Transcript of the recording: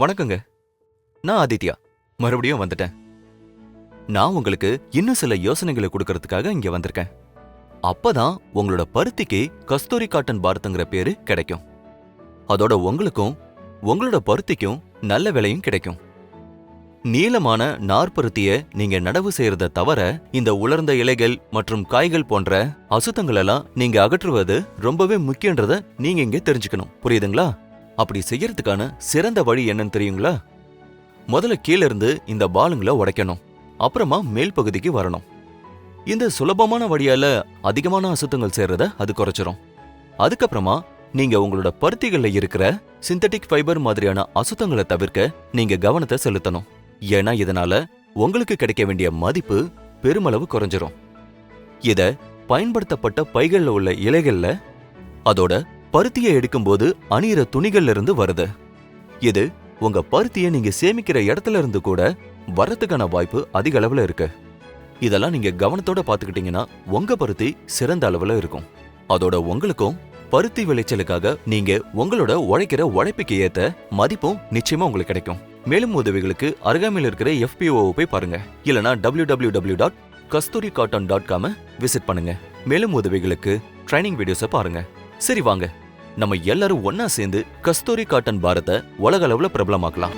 வணக்கங்க. நான் ஆதித்யா. மறுபடியும் வந்துட்டேன். நான் உங்களுக்கு இன்னும் சில யோசனைகளை கொடுக்கறதுக்காக இங்க வந்திருக்கேன். அப்பதான் உங்களோட பருத்திக்கு கஸ்தூரி காட்டன் பாரத்துங்கிற பேரு கிடைக்கும். அதோட உங்களுக்கும் உங்களோட பருத்திக்கும் நல்ல விலையும் கிடைக்கும். நீளமான நாற்பருத்திய நீங்க நடவு செய்யறத தவிர இந்த உலர்ந்த இலைகள் மற்றும் காய்கள் போன்ற அசுத்தங்கள் எல்லாம் நீங்க அகற்றுவது ரொம்பவே முக்கியன்றத நீங்க இங்க தெரிஞ்சுக்கணும். புரியுதுங்களா? அப்படி செய்யறதுக்கான சிறந்த வழி என்னன்னு தெரியுங்களா? முதல்ல கீழே இருந்து இந்த பாலுங்களை உடைக்கணும். அப்புறமா மேல் பகுதிக்கு வரணும். இந்த சுலபமான வழியால அதிகமான அசுத்தங்கள் சேர்றத அது குறைச்சிரும். அதுக்கப்புறமா நீங்க உங்களோட பருத்திகள்ல இருக்கிற சிந்தட்டிக் ஃபைபர் மாதிரியான அசுத்தங்களை தவிர்க்க நீங்க கவனத்தை செலுத்தணும். ஏன்னா இதனால உங்களுக்கு கிடைக்க வேண்டிய மதிப்பு பெருமளவு குறைஞ்சிரும். இத பயன்படுத்தப்பட்ட பைகள்ல உள்ள இலைகள்ல அதோட பருத்தியை எடுக்கும்போது அணியிற துணிகள்ல இருந்து வருது. இது உங்க பருத்தியை நீங்க சேமிக்கிற இடத்துல இருந்து கூட வரத்துக்கான வாய்ப்பு அதிக அளவுல இருக்கு. இதெல்லாம் நீங்க கவனத்தோட பாத்துக்கிட்டீங்கன்னா உங்க பருத்தி சிறந்த அளவுல இருக்கும். அதோட உங்களுக்கும் பருத்தி விளைச்சலுக்காக நீங்க உங்களோட உழைக்கிற உழைப்புக்கு ஏத்த மதிப்பும் நிச்சயமா உங்களுக்கு கிடைக்கும். மேலும் உதவிகளுக்கு அருகாமையில் இருக்கிற FPO போய் பாருங்க. இல்லனா www.kasturiCotton.com dot Kasturi cotton dot com visit பண்ணுங்க. மேலும் உதவிகளுக்கு ட்ரைனிங் வீடியோஸை பாருங்க. சரி வாங்க. நம்ம எல்லாரும் ஒன்னா சேர்ந்து கஸ்தூரி காட்டன் பாரத்தை உலக அளவுல பிரபலமாக்கலாம்.